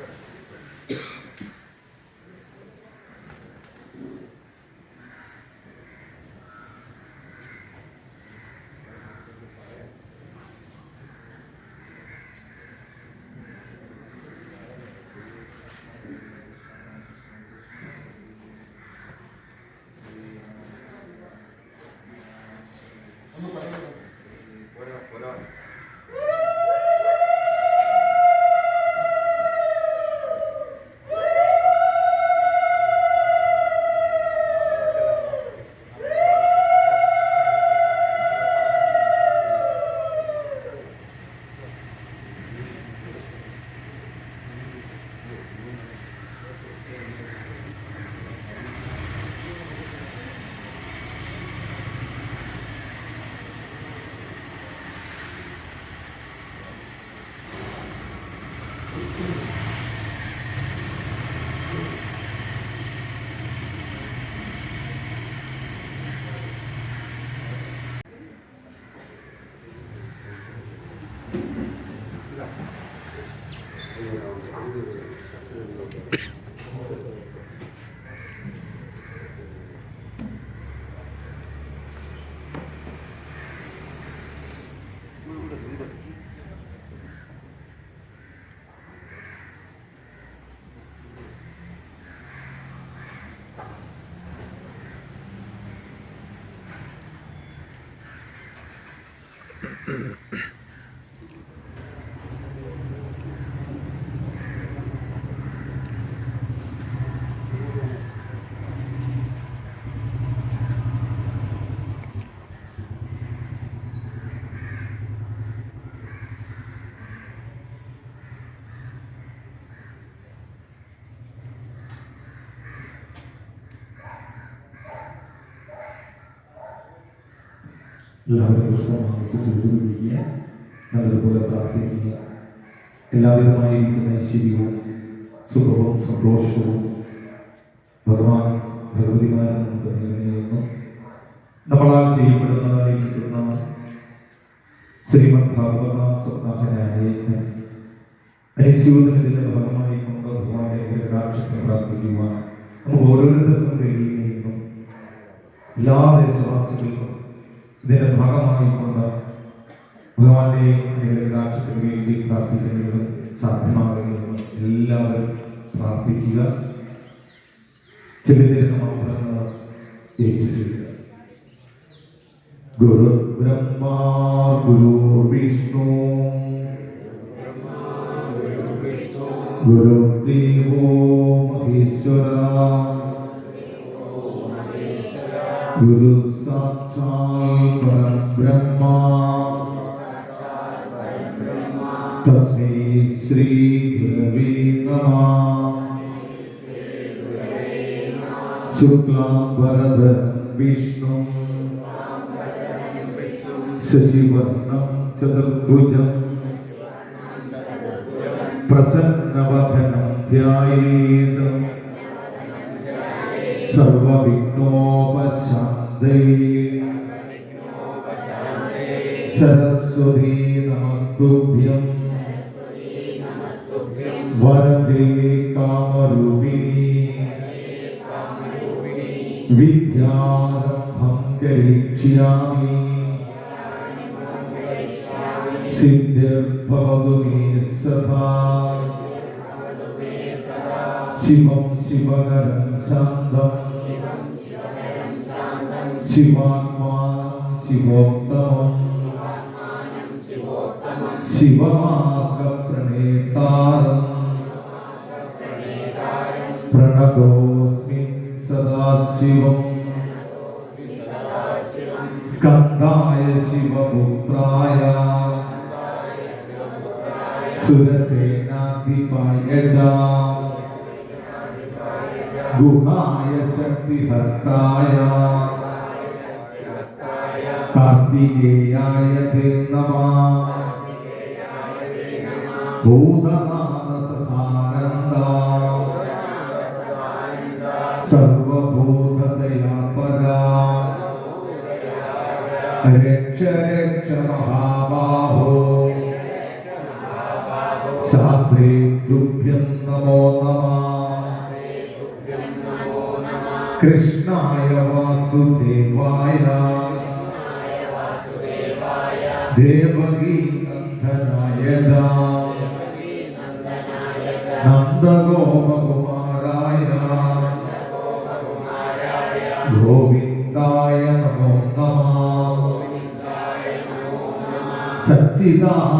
Right. എല്ലാവരും പുഷ്പം വാങ്ങിച്ചിട്ട് എഴുതിയിരിക്കുക നല്ലതുപോലെ പ്രാർത്ഥിക്കുക എല്ലാവരുമായിരിക്കുന്ന ഐശ്വര്യവും സുഖവും സന്തോഷവും ഭഗവാൻ ഭഗവതിമാരിൽ നമുക്ക് നൽകുന്നു നമ്മളാൽ ചെയ്യപ്പെടുന്നതായി കിട്ടുന്ന ശ്രീമദ് ഭാഗവത സ്വപ്നാഹനായ അനുസ്യൂതനത്തിന്റെ ഭാഗമായി കൊണ്ട് ഭഗവാനെ കടാക്ഷത്തെ പ്രാർത്ഥിക്കുവാൻ നമുക്ക് ഓരോരുത്തർക്കും കഴിയുകയും എല്ലാ ദേശവാസികൾക്കും ഇതിന്റെ ഭാഗമായിക്കൊണ്ട് ഭഗവാന്റെ കടാക്ഷത്തിന് വേണ്ടി പ്രാർത്ഥിക്കുന്നത് സാധ്യമാകുന്നതിനും എല്ലാവരും പ്രാർത്ഥിക്കുക. ചെല്ലുന്ന മന്ത്രങ്ങൾ ഏറ്റുചെയ്യുക ഗുരു ബ്രഹ്മ ഗുരു വിഷ്ണു. ഗുരു ദേവോ മഹേശ്വര. ഗുരു विष्णु। शशिवर्णं चतुर्भुजं। प्रसन्नवदनं ध्यायेत् सर्वविघ्नोपशान्तये। सरस्वती नमस्तुभ्यं वरदे कामरूपिणी। विद्यारम्भङ्गरिक्ष्यामि सिद्धिर्भवतु मे सदा शिवं शिवकरं शान्तं शिवात्मानं शिवोत्तमम् शिवमार्गप्रणेतारम् प्रणतोऽस्मि सदाशिवम् स्कन्दाय शिवपुत्राय सुरसेनाधिपाय गुहाय शक्तिहस्ताय कार्तिकेयाय ते नमः। भूतम വാസുദേവായ ദേവകീ നന്ദനായ ച നന്ദഗോപകുമാരായ ഗോവിന്ദായ നമോ നമഃ സച്ചിദാനന്ദരൂപായ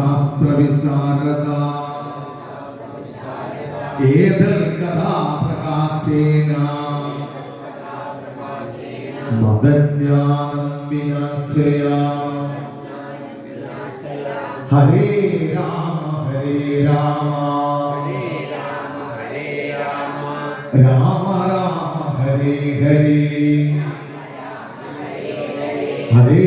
ശാസ്ത്രവിശാരദ ഏതൽ കഥാപ്രകാശേന? മതജ്ഞാനം വിനാശ്രയ ഹരേ രാമ ഹരേ രാമ. രാമ രാമ ഹരേ ഹരേ. ഹരേ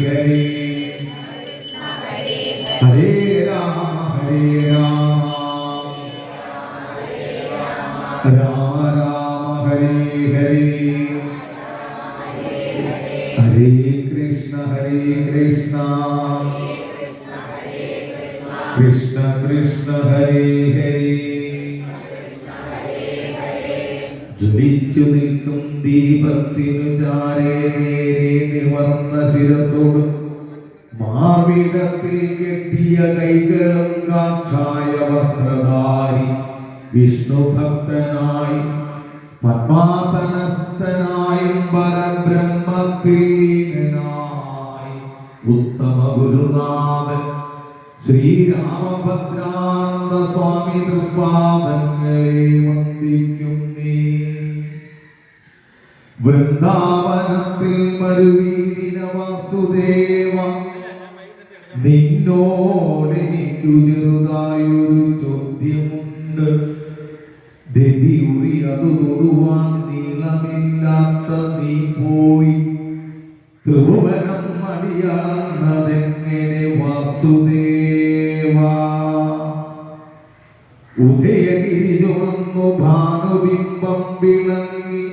ഉത്തമ ഗുരുനാഥൻ ശ്രീരാമഭദ്രാനന്ദ സ്വാമി തൃപ്പാദങ്ങളെ വന്ദിക്കുന്നേ വൃന്ദാവനത്തിൽ മരുവീരിന വാസുദേവ നിന്നോടെനിക്കു ചെറുതായൊരു ചോദ്യമുണ്ട്. ദതിയുറി അത് തൊടുവാൻ നീളമില്ലാത്ത നീ പോയി. ത്രിഭുവനം അടിയാണെന്നതെങ്ങനെ വാസുദേവ ഉദയഗിരി ചുമന്നു ഭാനുബിംബം വിളങ്ങി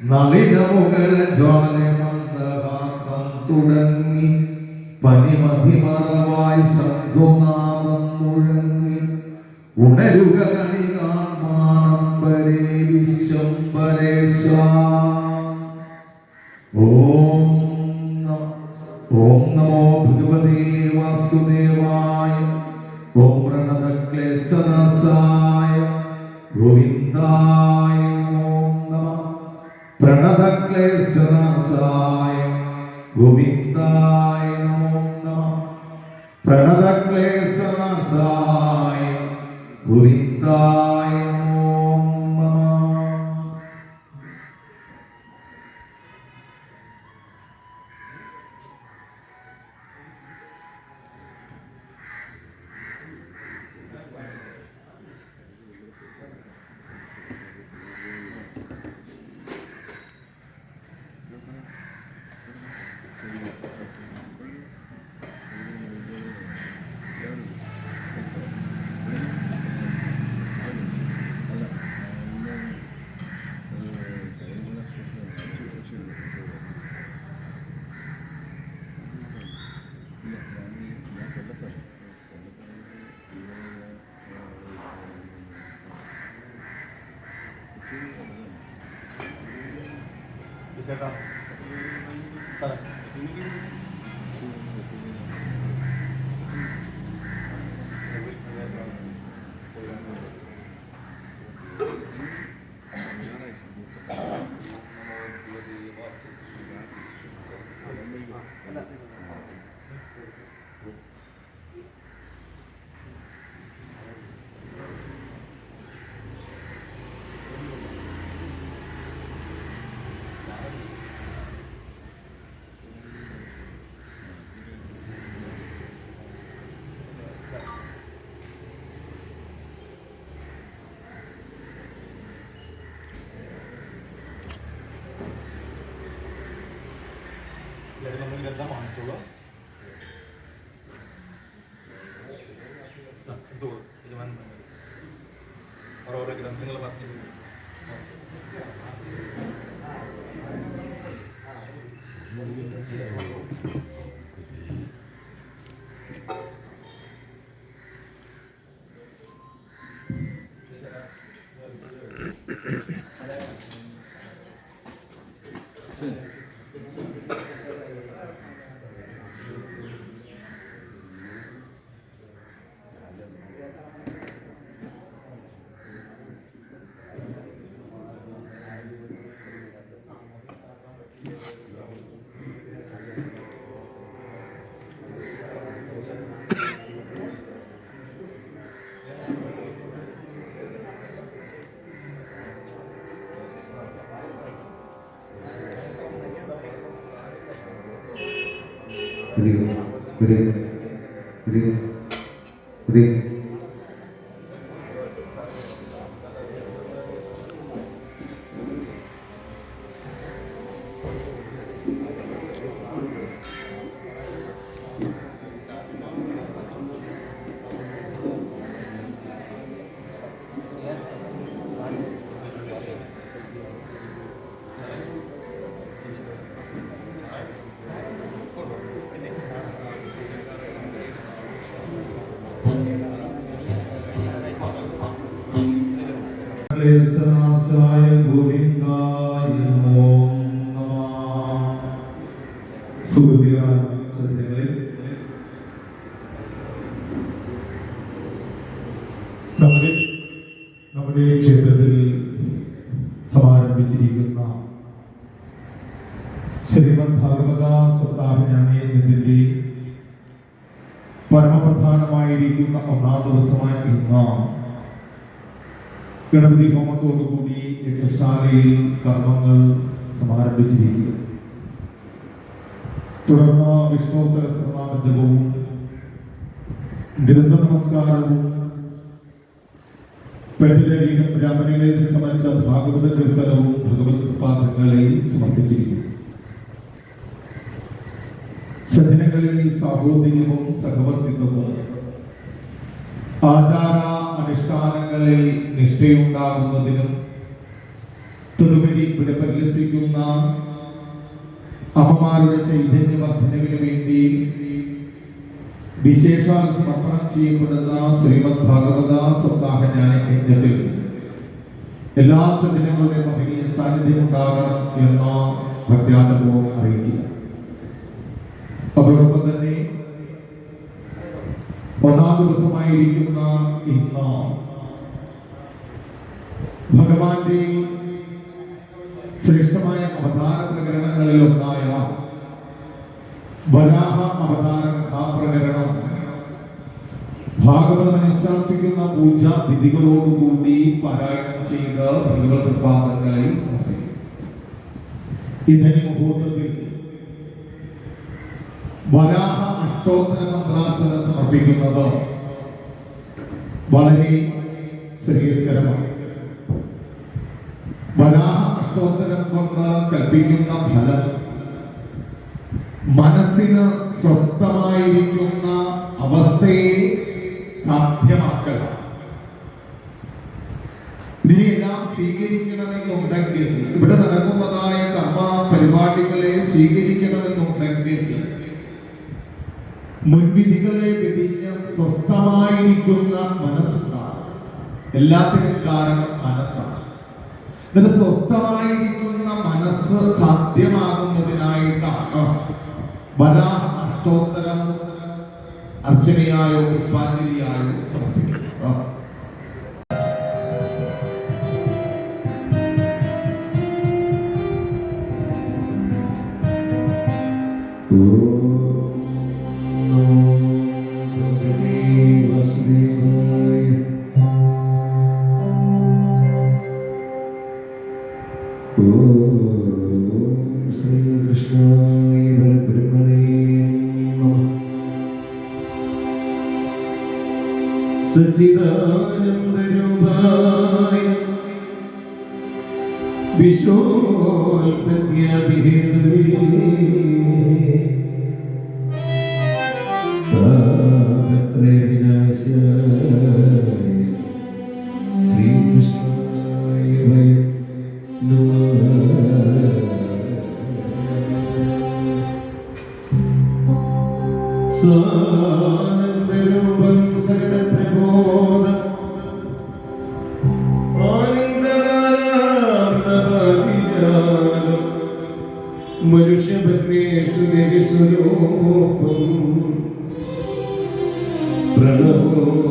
നളിനമുകൾ ജ്വാലമന്ദഹാസം തുടങ്ങി പനിമതിമറവായി ശംഖുനാദം മുഴങ്ങി ഉണരുക കണി കാണാനം വിശ്വംബരേശ വിശ്വം നമ- ഓം നമോ ഭഗവതേ വാസുദേവായ ഓം പ്രണതക്ലേശനാശായ ഗോവിന്ദായ ഓം നമ. പ്രണതക്ലേശനാശായ ഗോവിന്ദായ നമോ നമ. പ്രണതക്ലേശനാശായ ഗോവിന്ദായ Thank you. Great. is Ganapathi ഹോമത്തോടുകൂടി യജ്ഞശാലയിൽ കർമ്മങ്ങൾ സമാരംഭിച്ചിരിക്കുക തുടർന്ന് വിഷ്ണു സഹസ്രനാമ ജപവും ഗ്രന്ഥ നമസ്കാരവും പെട്ടിലെ വീടും രാമനിലെ സമരിച്ച ഭാഗവത കീർത്തനവും ഭഗവത് പാദങ്ങളെ സമർപ്പിച്ചിരിക്കുന്നു സജ്ജനങ്ങളിൽ സാഹോദര്യവും സഹവർത്തിത്വവും ആചാര അനുഷ്ഠാനങ്ങളിൽ നിഷ്ഠയുണ്ടാകുന്നതിനും തതുപരി ഇവിടെ പരിലസിക്കുന്ന അമ്മമാരുടെ ചൈതന്യ വർധനവിന് വേണ്ടി വിശേഷാൽ സമർപ്പണം ചെയ്യപ്പെടുന്ന ശ്രീമദ് ഭാഗവത സപ്താഹ ജ്ഞാനയജ്ഞത്തിൽ എല്ലാ സജ്ജനങ്ങളുടെയും മഹനീയ സാന്നിധ്യം ഉണ്ടാകണം എന്ന ഭക്ത്യാദപൂർവം അറിയിക്കുക. അതോടൊപ്പം തന്നെ ഒന്നാം ദിവസമായിരിക്കുന്ന ഇന്ന് ഭഗവാന്റെ ശ്രേഷ്ഠമായ അവതാര പ്രകരണങ്ങളിലൊന്നായ വരാഹ അവതാര കഥാപ്രകരണം ഭാഗവതം അനുശാസിക്കുന്ന പൂജാ വിധികളോടുകൂടി പാരായണം ചെയ്ത് ഭഗവത് ഇതനി മുഹൂർത്തത്തിൽ വരാഹ അഷ്ടോത്തര മന്ത്രാർച്ചന സമർപ്പിക്കുന്നത് വളരെ ശ്രേയസ്കരമാണ്. വരാഹ അഷ്ടോത്തരം കൊണ്ട് കൽപ്പിക്കുന്ന ഫലം മനസ്സിന് സ്വസ്ഥമായിരിക്കുന്ന അവസ്ഥയെ സാധ്യമാക്കുക ഇതിനെല്ലാം സ്വീകരിക്കണമെന്നുണ്ടെങ്കിൽ ഇവിടെ നടക്കുന്നതായ കർമ്മ പരിപാടികളെ സ്വീകരിക്കണമെന്നുണ്ടെങ്കിൽ മുൻവിധികളെ വെടിഞ്ഞ് സ്വസ്ഥമായിരിക്കുന്ന മനസ്സുണ്ടാകും. എല്ലാത്തിനും കാരണം മനസ്സാണ്. എന്നിട്ട് സ്വസ്ഥമായിരിക്കുന്ന മനസ്സ് സാധ്യമാകുന്നതിനായിട്ടാണ് വരാഹ അഷ്ടോത്തരം അർച്ചനയായോ പുഷ്പാഞ്ജലിയായോ സമർപ്പിക്കുന്നത്. സച്ചിദാനന്ദരൂപായ വിശ്വോൽപത്യാഭിഹേതവേ പ്രണവോ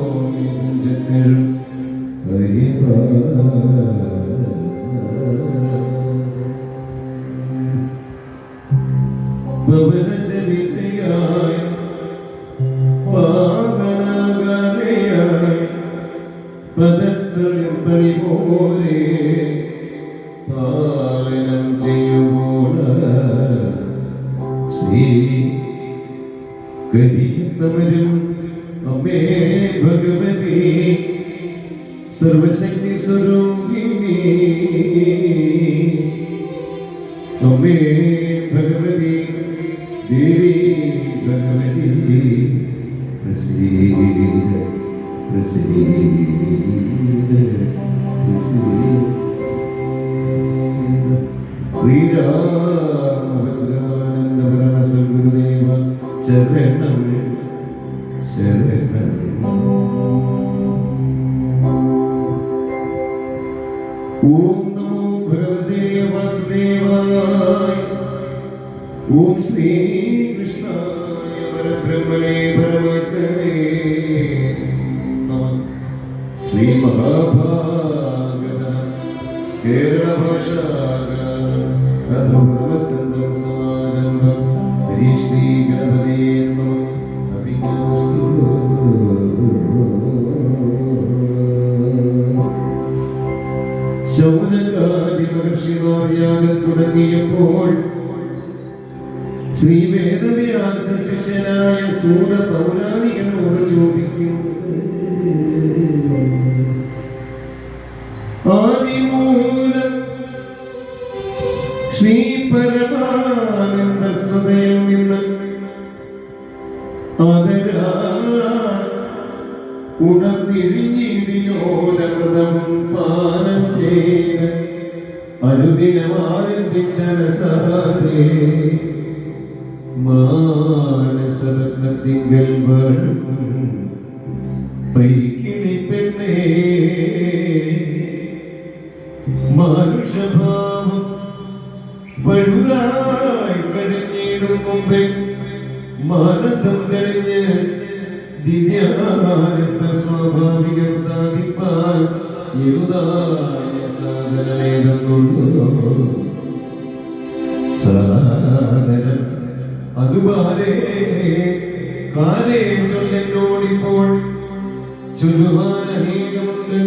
Sweet സൂത എന്ന് ചോദിക്കുന്നു ആദിമൂലം യുതായ സാധനമേതെന്നുള്ളൂ സാദരം അതുപോലെ കാലേ ചൊല്ലിനോടിപ്പോൾ ചൊല്ലുവാൻ അനേകമുണ്ട്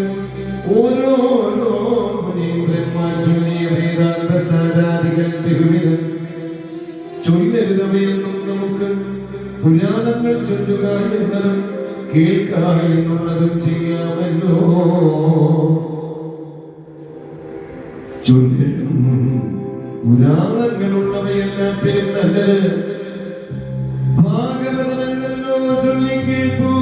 ഓരോരോ മുനീന്ദ്രന്മാർ ചൊല്ലിയ വേദാന്ത സാരാധികൾ ബഹുവിധം. നമുക്ക് പുരാണങ്ങൾ ചൊല്ലുക എന്നതും കേൾക്കുക എന്നുള്ളതും ചെയ്യാമല്ലോ. ചൊല്ലിട്ടും പുരാണങ്ങളുള്ളവയെല്ലാത്തിലും നല്ലത് ഭാഗവതമെന്നല്ലോ ചൊല്ലിക്കേൾക്കൂ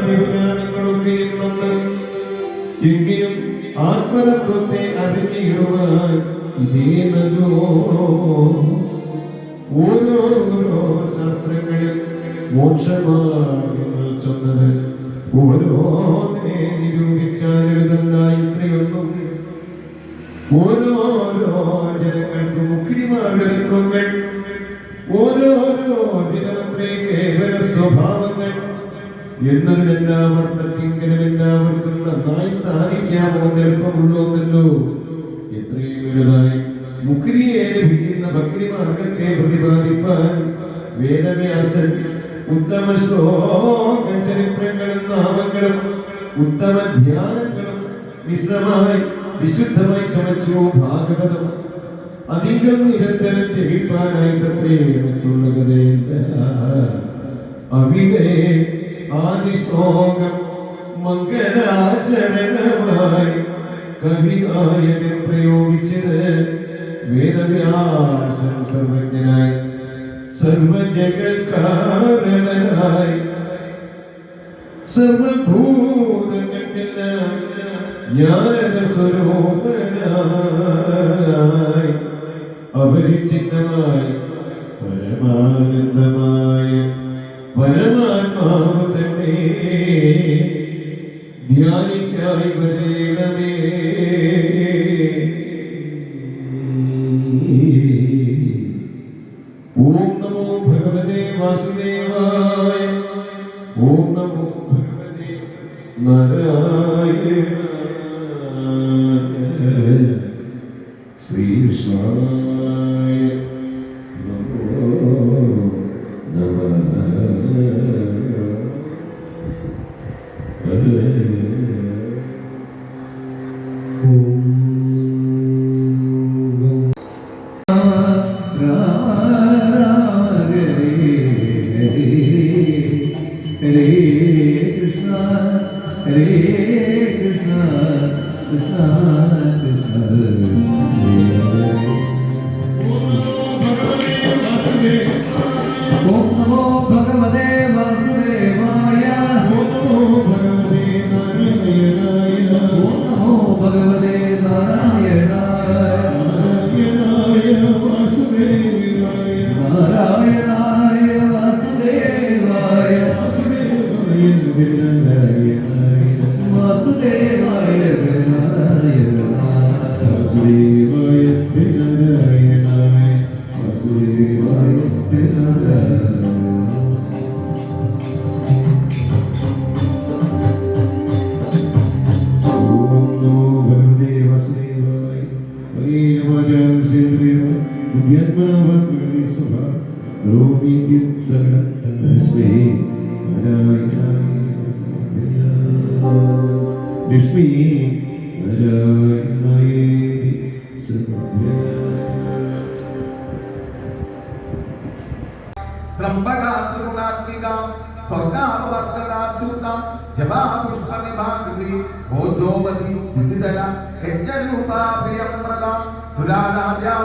പത്മാതിപുരാണങ്ങളൊക്കെയും വന്ന് എങ്കിലും ആത്മതത്വത്തെ അറിഞ്ഞിടുവാൻ ഇതേ ഓരോരോ ശാസ്ത്രങ്ങളിൽ മോക്ഷമാർഗങ്ങൾ ചൊന്നത് ഓരോന്നേ നിരൂപിച്ചാലെഴുതണ്ടായി ഇത്രയൊന്നും ഓരോരോ ജനങ്ങൾക്ക് മുക്തിമാർഗങ്ങൾ ഓരോരോ വിധമത്രേ കേവല സ്വഭാവങ്ങൾ. എന്നതിനെല്ലാം അർത്ഥത്തിങ്കിലും എല്ലാവർക്കും നന്നായി സാധിക്കാമോ എളുപ്പമുള്ളോന്നല്ലോ. എത്രയും വലുതായി മുക്തിയെ ലഭിക്കുന്ന ഭക്തിമാർഗത്തെ പ്രതിപാദിപ്പാൻ വേദവ്യാസൻ ഉത്തമ ശ്ലോക ചരിത്രങ്ങളും നാമങ്ങളും ഉത്തമ ധ്യാനങ്ങളും മിശ്രമായി വിശുദ്ധമായി ചമച്ചു ഭാഗവതം. അധികം നിരന്തരം ജപിപ്പാനായിട്ടത്രേ മറ്റുള്ള കഥയില്ല അവിടെ ആദ്യ ശ്ലോകം മംഗലാചരണമായി കവിനായകൻ പ്രയോഗിച്ചത് വേദവ്യാസം സർവജ്ഞനായി. സർവജഗൽക്കാരണനായി സർവഭൂതങ്ങൾക്കെല്ലാം ജ്ഞാനത സ്വരൂപനായി അപരിചിന്നമായി പരമാനന്ദമായ പരമാത്മാവ് തന്നെ. ധ്യാനിക്കായി വരേണമേ. ശ്രീകൃഷ്ണ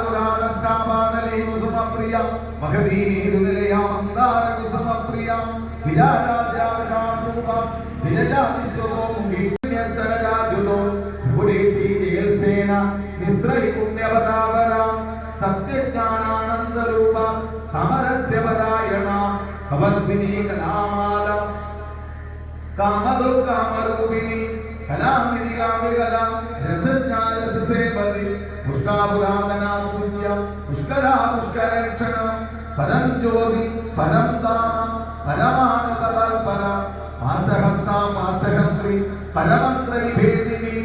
ദുരാലർഷാപാദലേ കുസുമപ്രിയ മഹതീ നീരുനിലയ മന്ദാര കുസുമപ്രിയ വിരാരാധ്യാ വിരാരൂപ വിരജാതിസ്വതോമുഖി പുണ്യസ്ഥലരാജുതോ ത്രിപുരേശി ജയൽസേന നിസ്ത്രൈ പുണ്യപരാപര സത്യജ്ഞാനാനന്ദരൂപ സമരസ്യ പരായണ കവർദിനി കലാമാല കാമദുഃഖാമരൂപിണി കലാമിനി കാവ്യകല രസജ്ഞാനസേവതി പുഷ്കാപുരാതനാ പൂജ്യ പുഷ്കരാ പുഷ്കരക്ഷണം പരം ജ്യോതി പരം താമ പരമാണുതൽപര മാസഹസ്ത മാസഹന്ത്രി പരമന്ത്ര വിഭേദിനി